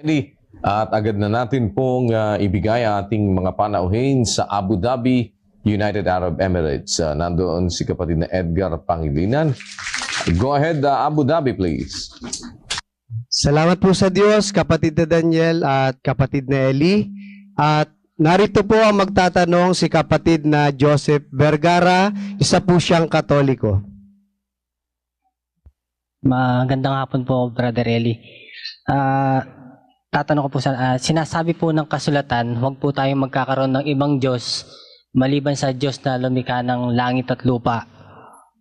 Eli, at agad na natin pong ah, ibigay ang ating mga panauhin sa Abu Dhabi, United Arab Emirates. Ah, nandoon si kapatid na Edgar Pangilinan. Go ahead, ah, Abu Dhabi, please. Salamat po sa Diyos, kapatid na Daniel at kapatid na Eli. At narito po ang magtatanong si kapatid na Joseph Vergara, isa po siyang katoliko. Magandang hapon po, Brother Eli. Ah, tatanong ko po sa ah, sinasabi po ng kasulatan, huwag po tayong magkakaroon ng ibang Diyos maliban sa Diyos na lumikha ng langit at lupa.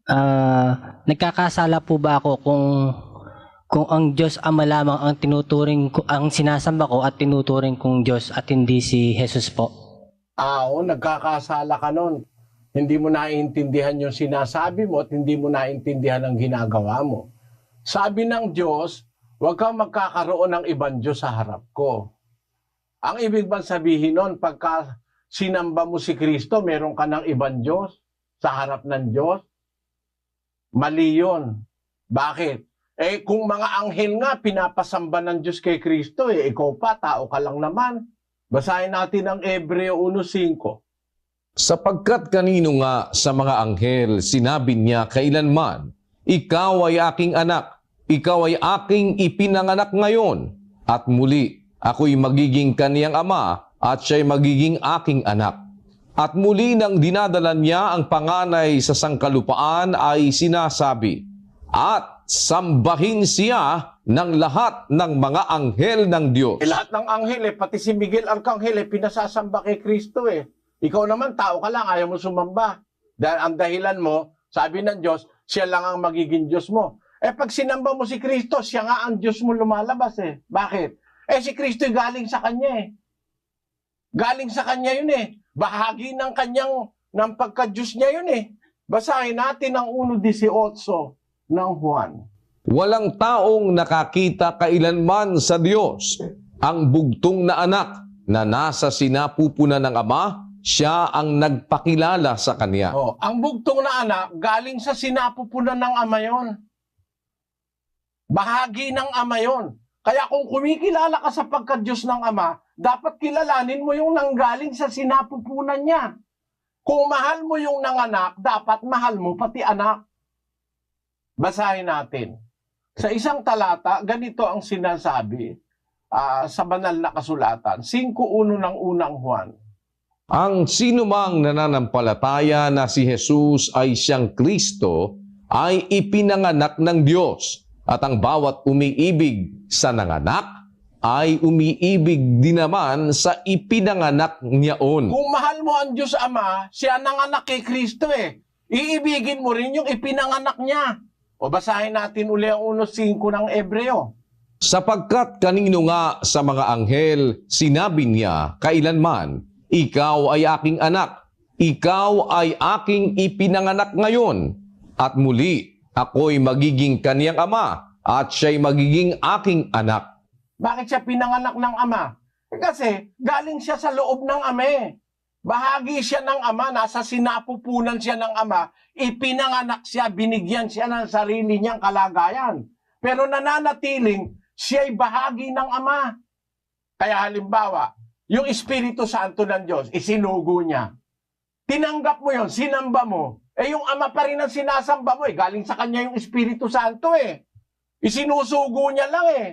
Ah, nagkakasala po ba ako kung kung ang Diyos Ama lamang ang tinuturing ko, ang sinasamba ko at tinuturing kong Diyos at hindi si Jesus po? Ah, oo, nagkakasala ka nun. Hindi mo naiintindihan yung sinasabi mo at hindi mo naiintindihan ang ginagawa mo. Sabi ng Diyos, huwag kang magkakaroon ng ibang Diyos sa harap ko. Ang ibig bang sabihin nun, pagka sinamba mo si Kristo, meron ka ng ibang Diyos sa harap ng Diyos? Mali yun. Bakit? Eh, kung mga anghel nga, pinapasamba ng Diyos kay Kristo, eh, ikaw pa, tao ka lang naman. Basahin natin ang Ebreo 1.5. Sapagkat kanino nga sa mga anghel sinabi niya kailanman, Ikaw ay aking anak, ikaw ay aking ipinanganak ngayon, at muli ako'y magiging kaniyang ama at siya'y magiging aking anak. At muli nang dinadala niya ang panganay sa sangkalupaan ay sinasabi, At sambahin siya ng lahat ng mga anghel ng Diyos. Eh, lahat ng anghel, eh, pati si Miguel Arcangel, eh, pinasasamba kay Kristo eh. Ikaw naman, tao ka lang, ayaw mo sumamba. Dahil ang dahilan mo, sabi ng Diyos, siya lang ang magiging Diyos mo. Eh pag sinamba mo si Kristo, siya nga ang Diyos mo lumalabas eh. Bakit? Eh si Kristo galing sa Kanya eh. Galing sa Kanya yun eh. Bahagi ng Kanyang, ng pagka-Diyos niya yun eh. Basahin natin ang 1.18 ng Juan. Walang taong nakakita kailanman sa Diyos. Ang bugtong na anak na nasa sinapupunan ng Ama, siya ang nagpakilala sa Kanya. Oh, ang bugtong na anak, galing sa sinapupunan ng ama yon. Bahagi ng ama yon. Kaya kung kumikilala ka sa pagka-Diyos ng Ama, dapat kilalanin mo yung nanggaling sa sinapupunan niya. Kung mahal mo yung nanganak, dapat mahal mo pati anak. Basahin natin. Sa isang talata, ganito ang sinasabi ah, sa banal na kasulatan. 5.1 ng unang Juan. Ang sinumang nananampalataya na si Jesus ay siyang Kristo ay ipinanganak ng Diyos at ang bawat umiibig sa nanganak ay umiibig din naman sa ipinanganak niyaon. Kung mahal mo ang Diyos Ama, siya nanganak kay Kristo eh. Iibigin mo rin yung ipinanganak niya. O basahin natin uli ang 1.5 ng Ebreo. Sapagkat kanino nga sa mga anghel sinabi niya kailanman, Ikaw ay aking anak, ikaw ay aking ipinanganak ngayon, at muli ako'y magiging kaniyang ama, at siya'y magiging aking anak. Bakit siya pinanganak ng Ama? Kasi galing siya sa loob ng Ama eh. Bahagi siya ng Ama, nasa sinapupunan siya ng Ama, ipinanganak siya, binigyan siya ng sarili niyang kalagayan. Pero nananatiling, siya'y bahagi ng Ama. Kaya halimbawa, yung Espiritu Santo ng Diyos, isinugo niya. Tinanggap mo yon, sinamba mo. Eh yung Ama pa rin ang sinasamba mo eh. Galing sa kanya yung Espiritu Santo eh. Isinusugo niya lang eh.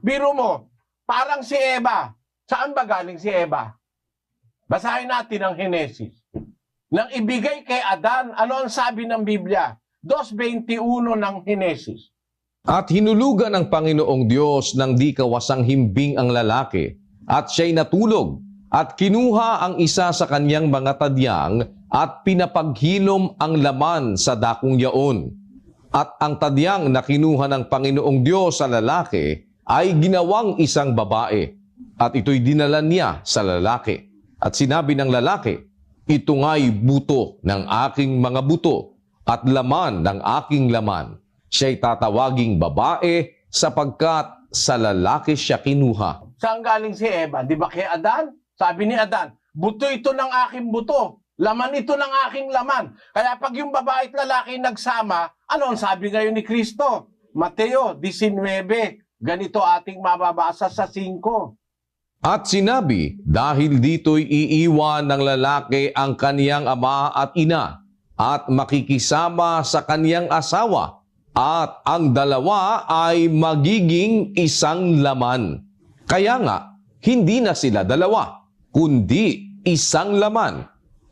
Biro mo, parang si Eva. Saan ba galing si Eva? Basahin natin ang Henesis. Nang ibigay kay Adan, ano ang sabi ng Biblia? 2.21 ng Henesis. At hinulugan ng Panginoong Diyos ng di kawasang himbing ang lalaki, at siya'y natulog, at kinuha ang isa sa kanyang mga tadyang, at pinapaghilom ang laman sa dakong yaon. At ang tadyang na kinuha ng Panginoong Diyos sa lalaki, ay ginawang isang babae, at ito'y dinala niya sa lalaki. At sinabi ng lalaki, ito nga'y buto ng aking mga buto, at laman ng aking laman siya'y tatawaging babae sapagkat sa lalaki siya kinuha. Saan galing si Eva? Di ba kay Adan? Sabi ni Adan, buto ito ng aking buto. Laman ito ng aking laman. Kaya pag yung babae at lalaki nagsama, ano ang sabi ngayon ni Kristo? Mateo 19, Ganito ating mababasa sa 5. At sinabi, dahil dito'y iiwan ng lalaki ang kaniyang ama at ina at makikisama sa kaniyang asawa at ang dalawa ay magiging isang laman. Kaya nga, hindi na sila dalawa, kundi isang laman.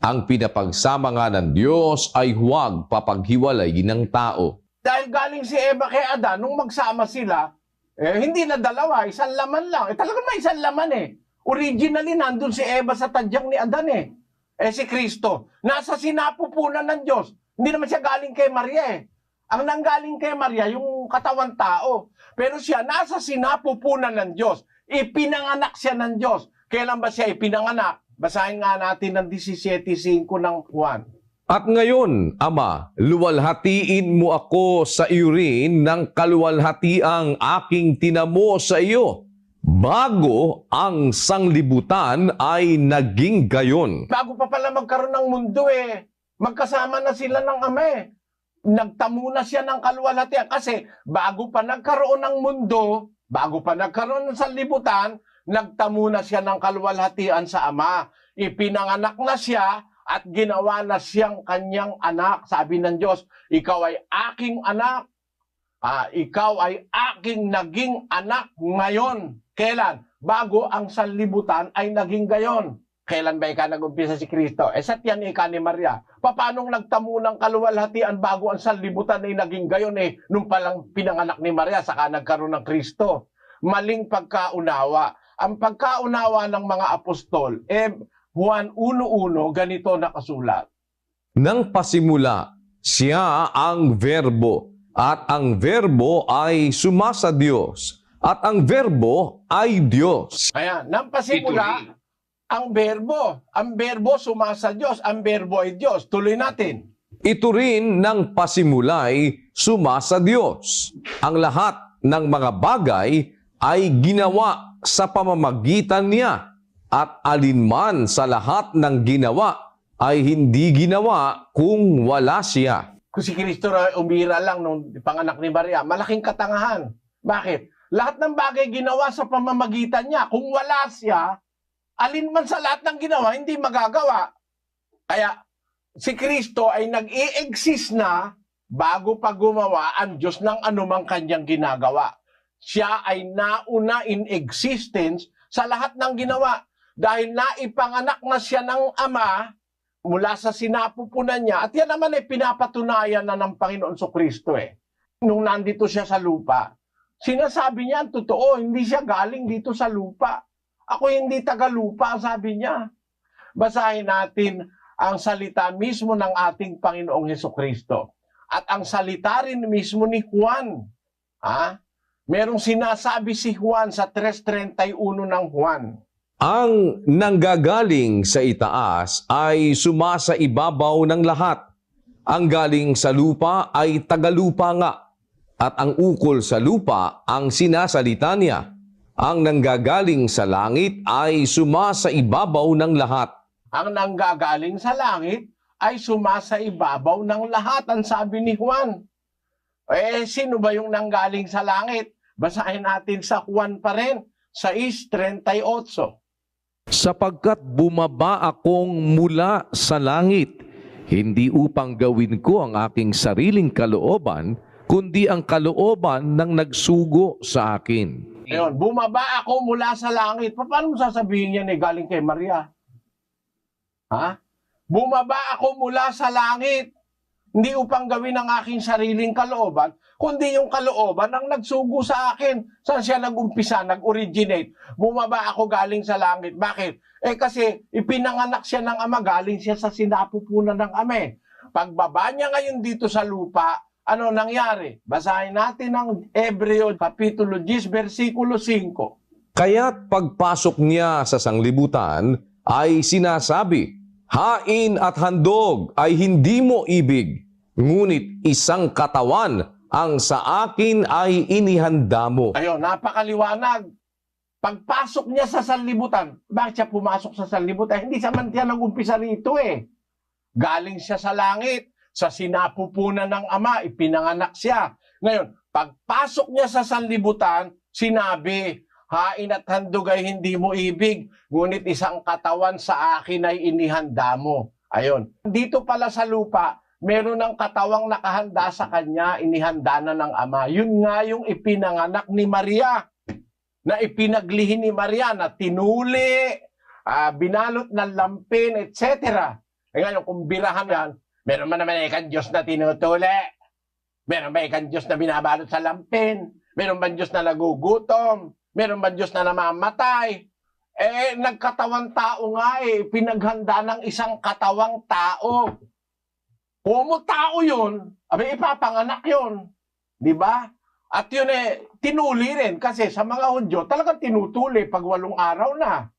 Ang pinapagsama nga ng Diyos ay huwag papaghiwalayin ng tao. Dahil galing si Eva kay Adan, nung magsama sila, eh, hindi na dalawa, isang laman lang. Eh, talagang may isang laman eh. Originally, nandun si Eva sa tadyang ni Adan eh. Eh si Kristo, nasa sinapupunan ng Diyos. Hindi naman siya galing kay Maria eh. Ang nanggaling kay Maria, yung katawan tao. Pero siya, nasa sinapupunan ng Diyos. Ipinanganak siya ng Diyos. Kailan ba siya ipinanganak? Basahin nga natin ng 17.5 ng Juan. At ngayon, Ama, luwalhatiin mo ako sa iyo rin ng kaluwalhatiang aking tinamo sa iyo. Bago ang sanglibutan ay naging gayon. Bago pa pala magkaroon ng mundo eh, magkasama na sila ng Ama eh. Nagtamo na siya ng kaluwalhatian kasi bago pa nagkaroon ng mundo, bago pa nagkaroon ng sanlibutan, nagtamo na siya ng kaluwalhatian sa Ama. Ipinanganak na siya at ginawa na siyang kanyang anak. Sabi ng Diyos, ikaw ay aking anak. Ah, ikaw ay aking naging anak ngayon. Kailan? Bago ang sanlibutan ay naging gayon. Kailan ba ika nag-umpisa si Kristo? Eh sa tiyan ika ni Maria. Papanong nagtamo ng kaluwalhatian bago ang sanlibutan ay naging gayon eh, nung palang pinanganak ni Maria, saka nagkaroon ng Kristo. Maling pagkaunawa. Ang pagkaunawa ng mga apostol, eh, Juan 1.1, ganito nakasulat. Nang pasimula, siya ang verbo at ang verbo ay sumasa Diyos at ang verbo ay Diyos. Ayan, nang pasimula, ang berbo. Ang berbo sumasa Diyos, ang berbo ay Diyos. Tuloy natin. Ito rin ng pasimulay sumasa Diyos. Ang lahat ng mga bagay ay ginawa sa pamamagitan niya at alinman sa lahat ng ginawa ay hindi ginawa kung wala siya. Kung si Kristo na umira lang nung panganak ni Maria, malaking katangahan. Bakit? Lahat ng bagay ginawa sa pamamagitan niya. Kung wala siya, alin man sa lahat ng ginawa, hindi magagawa. Kaya si Kristo ay nag-i-exist na bago pa gumawa ang Diyos ng anumang kanyang ginagawa. Siya ay nauna in existence sa lahat ng ginawa. Dahil naipanganak na siya ng Ama mula sa sinapupunan niya. At yan naman ay pinapatunayan na ng Panginoon so Kristo eh. Nung nandito siya sa lupa. Sinasabi niya, ang totoo, hindi siya galing dito sa lupa. Ako hindi taga lupa, sabi niya. Basahin natin ang salita mismo ng ating Panginoong Heso Kristo. At ang salita rin mismo ni Juan. Ha? Merong sinasabi si Juan sa 3.31 ng Juan. Ang nanggagaling sa itaas ay sumasa ibabaw ng lahat. Ang galing sa lupa ay tagalupa nga. At ang ukol sa lupa ang sinasalita niya. Ang nanggagaling sa langit ay sumasa ibabaw ng lahat. Ang nanggagaling sa langit ay sumasa ibabaw ng lahat, ang sabi ni Juan. Eh, sino ba yung nanggaling sa langit? Basahin natin sa Juan pa rin, sa 6.38. Sapagkat bumaba akong mula sa langit, hindi upang gawin ko ang aking sariling kalooban, kundi ang kalooban ng nagsugo sa akin. Ayun, bumaba ako mula sa langit. Pa- Paano mo sasabihin yan eh, galing kay Maria? Ha? Bumaba ako mula sa langit. Hindi upang gawin ang aking sariling kalooban, kundi yung kalooban ang nagsugo sa akin. Saan siya nag-umpisa, nag-originate? Bumaba ako galing sa langit. Bakit? Eh kasi ipinanganak siya ng ama, galing siya sa sinapupunan ng ame. Pagbaba niya ngayon dito sa lupa, ano nangyari? Basahin natin ang Hebreo Kapitulo 10, versikulo 5. Kaya't pagpasok niya sa sanglibutan ay sinasabi, Hain at handog ay hindi mo ibig, ngunit isang katawan ang sa akin ay inihanda mo. Ayun, napakaliwanag. Pagpasok niya sa sanlibutan, bakit siya pumasok sa sanlibutan? Hindi sa man siya nag-umpisa rito eh. Galing siya sa langit, sa sinapupunan ng Ama, ipinanganak siya. Ngayon, pagpasok niya sa sanlibutan, Sinabi, hain at handog ay hindi mo ibig, ngunit isang katawan sa akin ay inihanda mo. Ayon. Dito pala sa lupa, meron ng katawang nakahanda sa kanya, inihanda na ng ama. Yun nga yung ipinanganak ni Maria, na ipinaglihi ni Maria, na tinuli, ah, binalot ng lampin, etc. E ngayon, kung birahan yan, meron man naman ikan Diyos na tinutuli. Meron ba ikan Diyos na binabalot sa lampin? Meron ba Diyos na nagugutom? Meron ba Diyos na namamatay? Eh, nagkatawang tao nga eh, pinaghanda ng isang katawang tao. Kung mo tao yun, abay ipapanganak yun. Di ba? At yun eh, tinuli rin kasi sa mga Hudyo, talagang tinutuli pag walong araw na.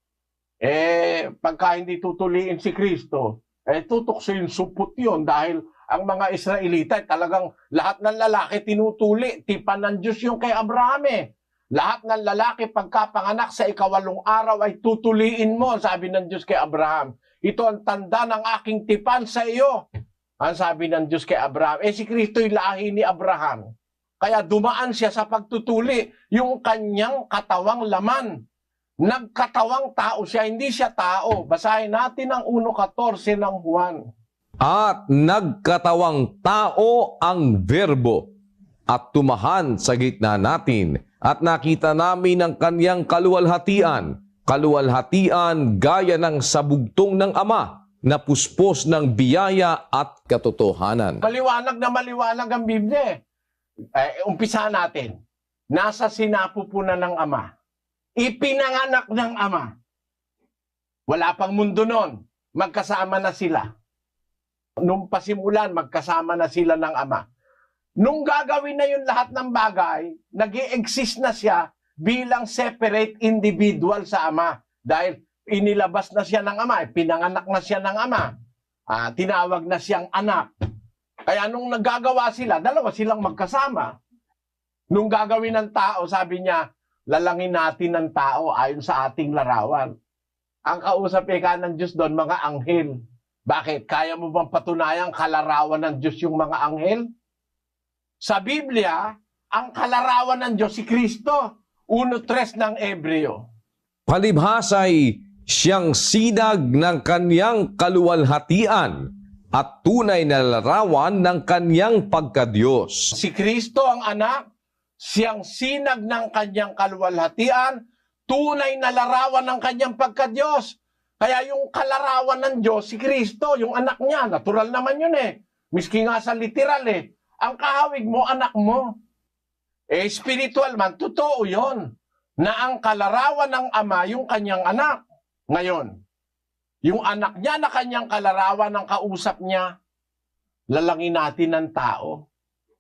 Eh, pagka hindi tutuliin si Kristo, eh tutukso yung supot yun dahil ang mga Israelita talagang lahat ng lalaki tinutuli. Tipan ng Diyos yung kay Abraham eh. Lahat ng lalaki pagkapanganak sa ikawalong araw ay tutuliin mo, sabi ng Diyos kay Abraham. Ito ang tanda ng aking tipan sa iyo. Ang sabi ng Diyos kay Abraham. Eh si Kristo'y lahi ni Abraham. Kaya dumaan siya sa pagtutuli yung kanyang katawang laman. Nagkatawang tao siya, hindi siya tao. Basahin natin ang 1.14 ng Juan. At nagkatawang tao ang verbo at tumahan sa gitna natin at nakita namin ang kanyang kaluwalhatian, kaluwalhatian gaya ng sabugtong ng Ama na puspos ng biyaya at katotohanan. Maliwanag na maliwanag ang Biblia. eh. Eh, umpisa natin. Nasa sinapupunan ng Ama. Ipinanganak ng Ama. Wala pang mundo nun. Magkasama na sila. Nung pasimulan, magkasama na sila ng Ama. Nung gagawin na yun lahat ng bagay, nag exist na siya bilang separate individual sa Ama. Dahil inilabas na siya ng Ama, pinanganak na siya ng Ama. Ah, tinawag na siyang anak. Kaya nung naggagawa sila, dalawa silang magkasama. Nung gagawin ng tao, sabi niya, lalangin natin ng tao ayon sa ating larawan. Ang kausap ika ng Diyos doon, mga anghel. Bakit? Kaya mo bang patunayan kalarawan ng Diyos yung mga anghel? Sa Biblia, ang kalarawan ng Diyos si Kristo. 1.3 ng Ebreo. Palibhasay siyang sinag ng kanyang kaluwalhatian at tunay na larawan ng kanyang pagkadiyos. Si Kristo ang anak, siyang sinag ng kanyang kaluwalhatian, tunay na larawan ng kanyang pagkadiyos. Kaya yung kalarawan ng Diyos, si Kristo, yung anak niya, natural naman yun eh. Miski nga sa literal eh. Ang kahawig mo, anak mo. Eh, spiritual man, totoo yon na ang kalarawan ng ama, yung kanyang anak. Ngayon, yung anak niya na kanyang kalarawan ng kausap niya, lalangin natin ng tao.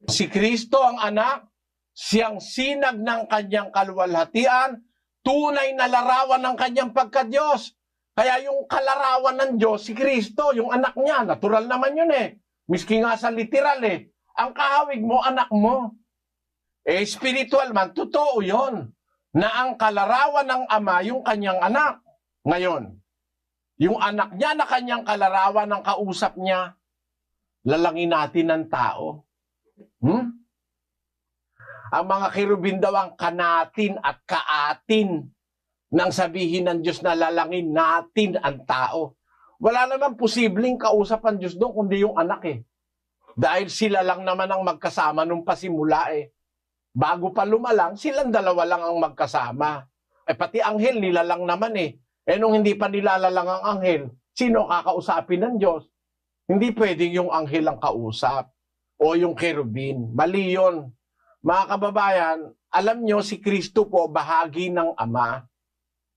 Si Kristo ang anak, siyang sinag ng kanyang kaluwalhatian, tunay na larawan ng kanyang pagkadiyos. Kaya yung kalarawan ng Diyos, si Kristo, yung anak niya, natural naman yun eh. Miski nga sa literal eh. Ang kahawig mo, anak mo. Eh, spiritual man, totoo yon na ang kalarawan ng ama, yung kanyang anak. Ngayon, yung anak niya na kanyang kalarawan ng kausap niya, lalangin natin ng tao. Hmm? Ang mga kirubin daw ang kanatin at kaatin nang sabihin ng Diyos na lalangin natin ang tao. Wala naman posibleng kausap ang Diyos doon kundi yung anak eh. Dahil sila lang naman ang magkasama nung pasimula eh. Bago pa lumalang, silang dalawa lang ang magkasama. Eh pati anghel nila lang naman eh. Eh nung hindi pa nilalalang ang anghel, sino kakausapin ng Diyos? Hindi pwedeng yung anghel ang kausap o yung kerubin. Mali yun. Mga kababayan, alam nyo si Kristo po bahagi ng Ama.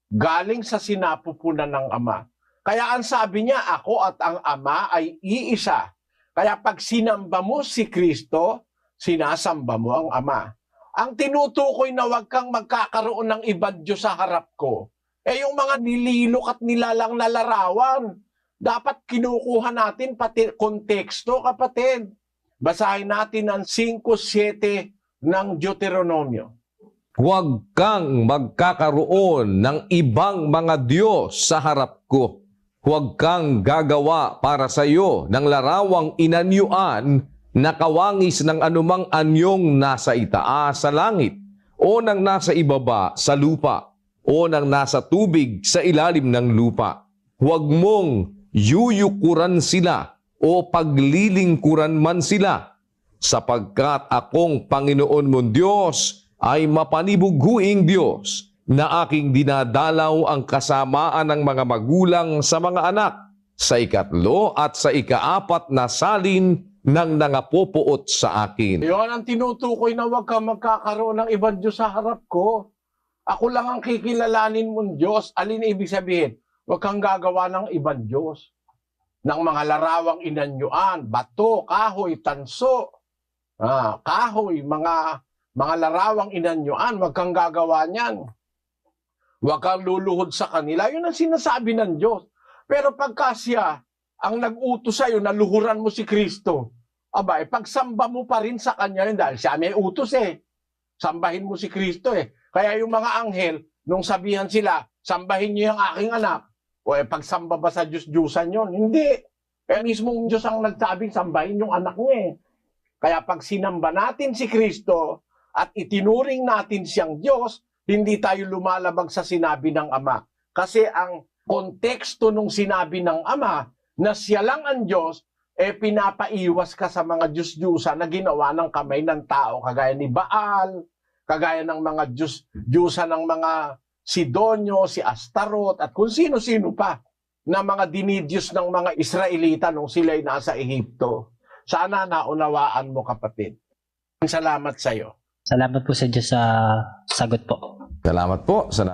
Galing sa sinapupunan ng Ama. Kaya ang sabi niya, ako at ang Ama ay iisa. Kaya pag sinamba mo si Kristo, sinasamba mo ang Ama. Ang tinutukoy na wag kang magkakaroon ng ibang Diyos sa harap ko, eh yung mga nililok at nilalang na larawan, dapat kinukuha natin pati konteksto, kapatid. Basahin natin ang 5.7 ng Deuteronomio. Huwag kang magkakaroon ng ibang mga Diyos sa harap ko. Huwag kang gagawa para sa iyo ng larawang inanyuan na kawangis ng anumang anyong nasa itaas sa langit o ng nasa ibaba sa lupa o ng nasa tubig sa ilalim ng lupa. Huwag mong yuyukuran sila o paglilingkuran man sila sapagkat akong Panginoon mong Diyos ay mapanibuguing Diyos na aking dinadalaw ang kasamaan ng mga magulang sa mga anak sa ikatlo at sa ikaapat na salin ng nangapopoot sa akin. Yun ang tinutukoy na huwag kang magkakaroon ng ibang Diyos sa harap ko. Ako lang ang kikilalanin mong Diyos. Alin ibig sabihin? Huwag kang gagawa ng ibang Diyos. Ng mga larawang inanyuan, bato, kahoy, tanso, ah, kahoy, mga mga larawang inanyuan, huwag kang gagawa niyan. Huwag kang luluhod sa kanila. Yun ang sinasabi ng Diyos. Pero pagka siya ang nag-utos sa'yo na luhuran mo si Kristo, aba, eh, pagsamba mo pa rin sa kanya yun dahil siya may utos eh. Sambahin mo si Kristo eh. Kaya yung mga anghel, nung sabihan sila, sambahin niyo yung aking anak, o eh, pagsamba ba sa Diyos-Diyusan yun? Hindi. Kaya mismong Diyos ang nagsabing sambahin yung anak niya eh. Kaya pag sinamba natin si Kristo at itinuring natin siyang Diyos, hindi tayo lumalabag sa sinabi ng Ama. Kasi ang konteksto nung sinabi ng Ama na siya lang ang Diyos, eh pinapaiwas ka sa mga Diyos-Diyusa na ginawa ng kamay ng tao, kagaya ni Baal, kagaya ng mga Diyos, Diyusa ng mga Sidonyo, si Astarot, at kung sino-sino pa na mga dinidyos ng mga Israelita nung sila'y nasa Ehipto. Sana naunawaan mo kapatid. Salamat sa iyo. Salamat po sa Diyos sa sagot po. Salamat po. Sa